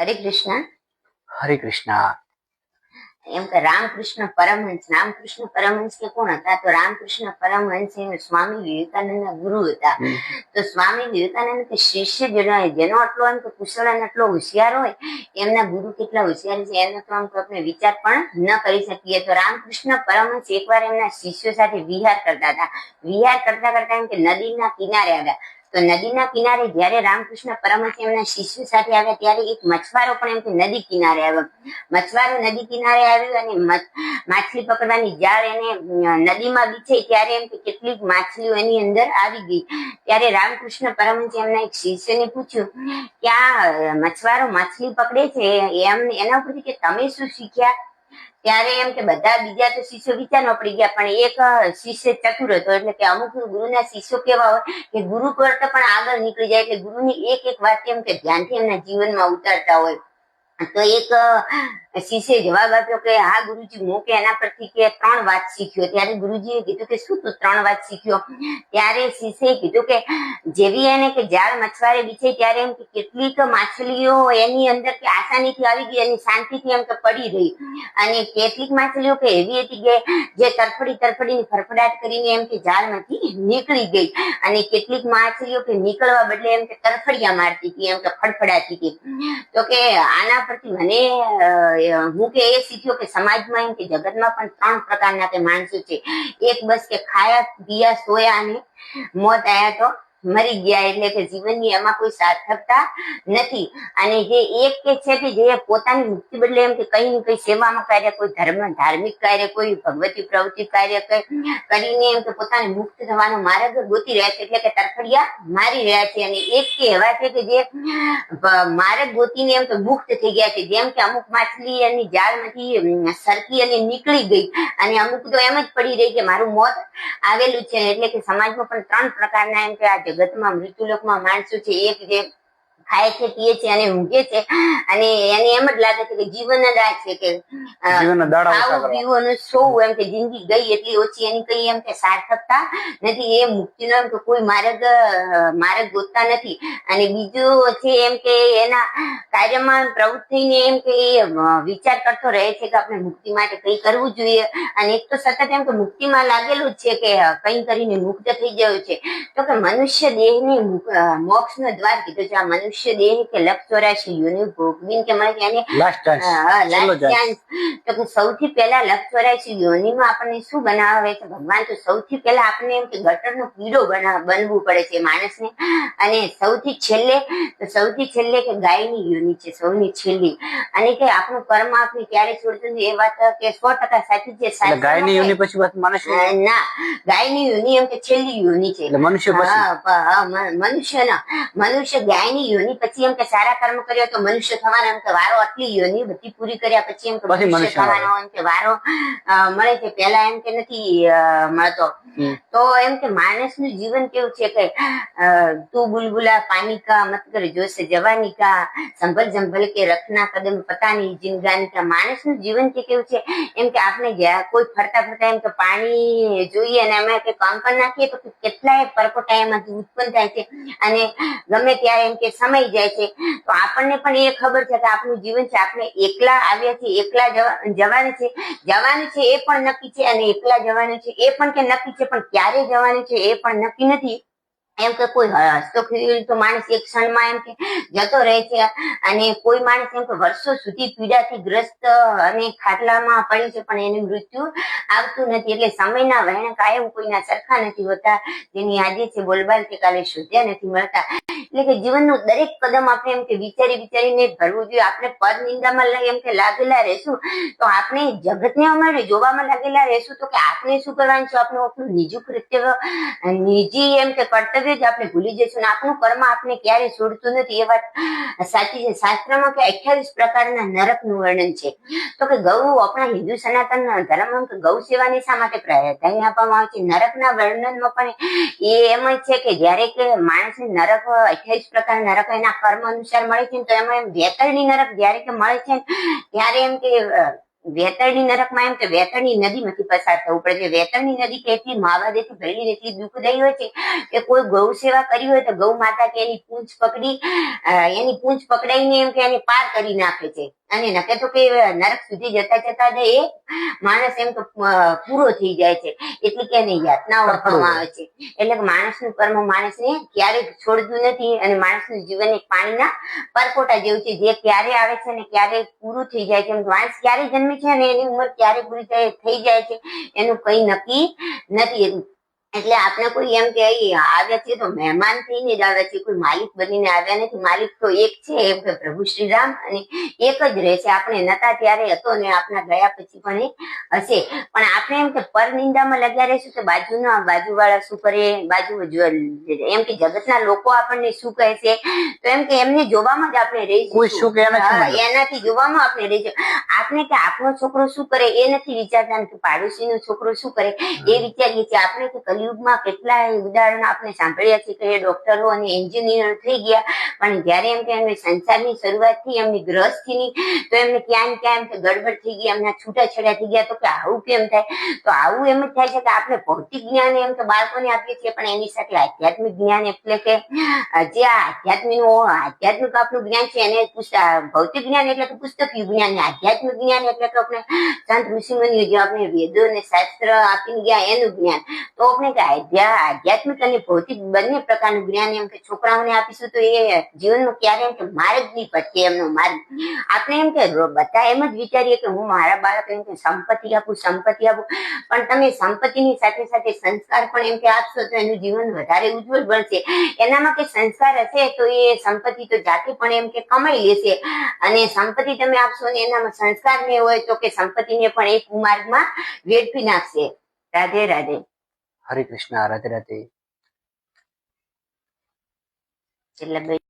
હરે કૃષ્ણ. હરે કૃષ્ણ. એમ કે રામકૃષ્ણ પરમહંસ. રામકૃષ્ણ પરમહંસ કે કોણ હતા? તો રામકૃષ્ણ પરમહંસ એ સ્વામી વિવેકાનંદના ગુરુ હતા. તો સ્વામી વિવેકાનંદ કે શિષ્ય જેનો જેનો આટલો એમ કે કુશળ અને આટલો હોશિયાર હોય એમના ગુરુ કેટલા હોશિયાર છે એનો તો આમ તો આપણે વિચાર પણ ન કરી શકીએ. તો રામકૃષ્ણ પરમહંસ એકવાર એમના શિષ્યો સાથે વિહાર કરતા હતા. વિહાર કરતા કરતા એમ કે નદીના કિનારે આવ્યા. તો નદીના કિનારે જ્યારે રામકૃષ્ણ પરમહંસ એમના શિષ્યો સાથે આવ્યા ત્યારે એક મછવારો પણ એમ નદી કિનારે આવ્યો. મછવારો નદી કિનારે આવ્યો અને માછલી પકડવાની જાળ એને નદીમાં બીછાઈ ત્યારે એમ કેટલીક માછલીઓ એની અંદર આવી ગઈ. ત્યારે રામકૃષ્ણ પરમહંસ એમના એક શિષ્યને પૂછ્યું કે આ મછવારો માછલી પકડે છે? એમ, એના ઉપરથી કે તમે શું શીખ્યા? ત્યારે એમ કે બધા બીજા તો શિષ્યો વિચારમાં પડી ગયા, પણ એક શિષ્ય ચતુર હતો, એટલે કે અમુક ગુરુના શિષ્યો કેવા હોય કે ગુરુ કરતા પણ આગળ નીકળી જાય, એટલે ગુરુની એક એક વાત એમ કે ધ્યાનથી એમના જીવનમાં ઉતારતા હોય. તો એક શિષ્ય જવાબ આપ્યો કે, હા, ગુરુજી, હું કે એના પરથી કે ત્રણ વાત શીખ્યો. ત્યારે ગુરુજીએ કીધું કે, શું તું ત્રણ વાત શીખ્યો? ત્યારે શિષ્યએ કીધું કે, જેવી એને કે જાળ મછવારે બીછે ત્યારે એમ કે કેટલીક માછલીઓ એની અંદર કે આસાનીથી આવી ગઈ અને શાંતિથી એમ કે પડી રહી. અને કેટલીક માછલીઓ કે એવી હતી કે, જે તરફડી તરફડીને ફરફડાટ કરીને એમ કે જાળમાંથી નીકળી ગઈ. અને કેટલીક માછલીઓ કે નીકળવા બદલે એમ કે તરફડિયા મારતી હતી, એમ કે ફડફડાતી હતી. તો કે આના પરથી મને હું કે એ શીખ્યો કે સમાજમાં એમ કે જગતમાં પણ ત્રણ પ્રકારના કે માણસો છે. એક બસ કે ખાયા, પીયા, સોયા અને મોત આયા તો મરી ગયા એટલે કે જીવનની એમાં કોઈ સાર્થકતા નથી. અને જે એક કે છે કે જે પોતાની મુક્તિ બદલે એમ કે કઈ ને કઈ સેવામાં કાર્ય, કોઈ ધર્મ, ધાર્મિક કાર્ય, કોઈ ભગવતી પ્રવૃત્તિ કાર્ય કરીને એમ કે પોતાને મુક્ત થવાનો માર્ગ ગોતી રહ્યા છે એટલે કે તરફડિયા મારી રહ્યા છે. અને એક કે એવા છે કે જે માર્ગ ગોતીને એમ તો મુક્ત થઈ ગયા છે. જેમ કે અમુક માછલી એની જાળમાંથી સરકી અને નીકળી ગઈ. અને અમુક તો એમ જ પડી રહી કે મારું મોત આવેલું છે. એટલે કે સમાજમાં પણ ત્રણ પ્રકારના એમ કે આ જગતમાં મૃત્યુલોકમાં માણસો છે એક જે ખાય છે પીએ છે અને ઊંઘે છે. અને એને એમ જ લાગે છે કે જીવન જ આ છે કે કરવા. પીવું સોવું એમ કે જિંદગી ગઈ એટલી ઓછી એની કઈ એમ કે સાર્થકતા નથી. એ મુક્તિનો એમ કે કોઈ માર્ગ માર્ગ ગોતતા નથી. અને બીજું છે એમ કે એના કાર્યમાં પ્રવૃત્ત થઈને એમ કે એ વિચાર કરતો રહે છે કે આપણે મુક્તિ માટે કઈ કરવું જોઈએ. અને એક તો સતત એમ કે મુક્તિમાં લાગેલું જ છે કે કઈ કરીને મુક્ત થઈ ગયો છે. તો કે મનુષ્ય દેહની મોક્ષ નો દ્વાર કીધો છે. આ મનુષ્ય દેહ કે લક્ષ ચોરાશી યોનિ ભોગવીને કે મારે એને લાસ્ટ ચાન્સ. તો સૌથી પહેલા લક્ષ ચોરાશી યોનિમાં આપણને શું બનાવે છે ભગવાન તો સૌથી પહેલા આપણને એમ કે ગટરનો પીડો બનવું પડે છે માણસને. અને સૌથી છેલ્લે તો સૌથી છેલ્લે કે ગાયની યોની છે સૌની છેલ્લી. અને કે આપણું કર્મ આપણે ક્યારે છોડતું નથી એ વાત કે સો ટકા સાચી છે ગાયની યોની પછી વાત માણસ ના ગાયની યોની એમ કે છેલ્લી યોની છે. મનુષ્ય મનુષ્ય ના મનુષ્ય ગાયની યોની પછી એમ કે સારા કર્મ કર્યો તો મનુષ્ય થવાનો એમ કે વારો આટલી યોની બધી પૂરી કર્યા પછી એમ કે મનુષ્ય મનુષ્ય થવાનો એમ કે વારો મળે છે. પેલા એમ કે નથી મળતો. તો એમ કે માણસનું જીવન કેવું છે કે તું બુલબુલા પાની કા મત કર જોશે જવાની કા સંભલ જંભલ કે રખના કદમ પતાની જિંદગાની કા માણસનું જીવન કે કેવું છે? એમ કે આપણે ગયા કોઈ ફરતા ફરતા એમ કે પાણી જોઈએ અને અમે કે કામ પણ નાખીએ તો કેટલાય પરપોટા એમાંથી ઉત્પન્ન થાય છે. અને ગમે ત્યારે એમ કે સમય જાય છે. તો આપણને પણ એ ખબર છે કે આપણું જીવન છે, આપણે એકલા આવ્યા છીએ, એકલા જવાનું છે. જવાનું છે એ પણ નક્કી છે અને એકલા જવાનું છે એ પણ કે નક્કી છે, પણ ક્યારે જવાનું છે એ પણ નક્કી નથી. એમ કે કોઈ હસતો તો માણસ એક ક્ષણમાં એમ કે જતો રહે છે અને કોઈ માણસ એમ કે વર્ષો સુધી પીડાથી ગ્રસ્ત અને ખાટલામાં પડ્યું છે, પણ એનું મૃત્યુ આવતું નથી. એટલે સમયના વહેણ કાયમ કોઈના સરખા નથી હોતા. જેની આજે છે બોલબાલ કે કાલે શોધ્યા નથી મળતા. એટલે કે જીવનનું દરેક કદમ આપણે એમ કે વિચારી વિચારીને ભરવું જોઈએ. આપણે પદ નિંદામાં એમ કે લાગેલા રહેશું. તો આપણે જગતને અમારે જોવામાં લાગેલા રહેશું તો કે આપણે શું કરવાનું છે? આપણું આપણું નિજું કૃત્ય, નિજી એમ કે કર્તવ્ય જ આપણે ભૂલી જઈશું અને કર્મ આપણે ક્યારે છોડતું નથી. એ વાત સાચી છે. શાસ્ત્રમાં કે અઠ્યાવીસ પ્રકારના નરકનું વર્ણન છે. તો કે ગૌ આપણા હિન્દુ સનાતન ધર્મમાં ગૌ સેવાની શા માટે પ્રાધાન્ય આપવામાં આવે છે? નરકના વર્ણનમાં પણ એ એમ જ છે કે જ્યારે કે માણસને નરક, અઠ્યાવીસ પ્રકારના નરક એના કર્મ અનુસાર મળે છે તો એમાં એમ વેતરણી નરક જ્યારે કે મળે છે ત્યારે એમ કે અ, વેતરણી નરકમાં એમ કે વેતરણી નદીમાંથી પસાર થવું પડે છે. વેતરણી નદી કે એટલી માવાદેથી ભરેલી એટલી દુઃખદાયી હોય છે કે કોઈ ગૌ સેવા કરી હોય તો ગૌ માતા કે એની પૂંછ પકડી એની પૂંછ પકડાઈને એમ કે એને પાર કરી નાખે છે. અને નકે તો કે નરક સુધી જતા જતા જ એ માણસ એમ તો પૂરો થઈ જાય છે. એટલે કે એને યાતના આપવામાં આવે છે. એટલે કે માણસનું કર્મ માણસને ક્યારેય છોડતું નથી અને માણસનું જીવન એક પાણીના પરપોટા જેવું છે. જે ક્યારે આવે છે અને ક્યારે પૂરું થઈ જાય છે. માણસ ક્યારે જન્મે છે અને એની ઉંમર ક્યારે પૂરી થઈ જાય છે એનું કઈ નક્કી નથી. એટલે આપણે કોઈ એમ કે આવ્યા છીએ તો મહેમાન થઈને જ આવ્યા છીએ કોઈ માલિક બનીને આવ્યા નથી. માલિક તો એક છે એમ કે પ્રભુ શ્રી રામ અને એક જ રહે છે. આપણે નતા ત્યારે હતો ને આપણા ગયા પછી પણ હશે. પણ આપણે એમ કે પરનિંદામાં લગ્યા રહીશું કે બાજુના બાજુવાળા શું કરે? બાજુ એમ કે જગતના લોકો આપણને શું કહે છે? તો એમ કે એમને જોવામાં જ આપણે રહીશું? એનાથી જોવામાં આપણે રહીશું. આપણે કે આપણો છોકરો શું કરે એ નથી વિચારતા કે પાડોશીનો છોકરો શું કરે? એ વિચારીએ છીએ. આપણે કે કલયુગમાં કેટલાય ઉદાહરણ આપણે સાંભળ્યા છે કે ડોક્ટરો અને એન્જિનિયર થઈ ગયા, પણ જ્યારે એમ કે એમને સંસારની શરૂઆતથી એમની ગ્રહસ્થિની, તો એમને ક્યાં ક્યાં એમ ગડબડ થઈ ગઈ, એમના છૂટાછેડા થઈ ગયા, તો કે આવું કેમ થાય? તો આવું એમ જ થાય છે કે આપણે ભૌતિક જ્ઞાન એમ તો બાળકોને આપીએ છીએ, પણ એની સાથે આધ્યાત્મિક જ્ઞાન એટલે કે જે આ આધ્યાત્મિક આધ્યાત્મિક આપણું જ્ઞાન છે, એને ભૌતિક જ્ઞાન એટલે કે પુસ્તકીય જ્ઞાન આધ્યાત્મિક જ્ઞાન એટલે કે આપણે સંત ઋષિમુનિઓ જે આપણે વેદો અને શાસ્ત્ર આપીને ગયા, એનું જ્ઞાન. તો આપણે કે આધ્યાત્મિક અને ભૌતિક બંને પ્રકારનું જ્ઞાન એમ કે છોકરાઓને આપીશું તો એ જીવનમાં ક્યારે એમ કે માર્ગ નહીં પડશે એમનો માર્ગ. આપણે એમ કે બધા એમ જ વિચારીએ કે હું મારા બાળક એમ કે સંપત્તિ આપું સંપત્તિ આપું. પણ તમે સંપત્તિની સાથે સાથે સંસ્કાર પણ એમ કે આપશો તો એનું જીવન વધારે ઉજ્જવળ બનશે. એનામાં કે સંસ્કાર હશે તો એ સંપત્તિ તો જાતે પણ એમ કે કમાઈ લેશે. અને સંપત્તિ તમે આપશો ને એનામાં સંસ્કાર ને હોય તો કે સંપત્તિને પણ એક માર્ગમાં વેડફી નાખશે. રાધે રાધે. હરે કૃષ્ણ રાધે રાધે. એટલે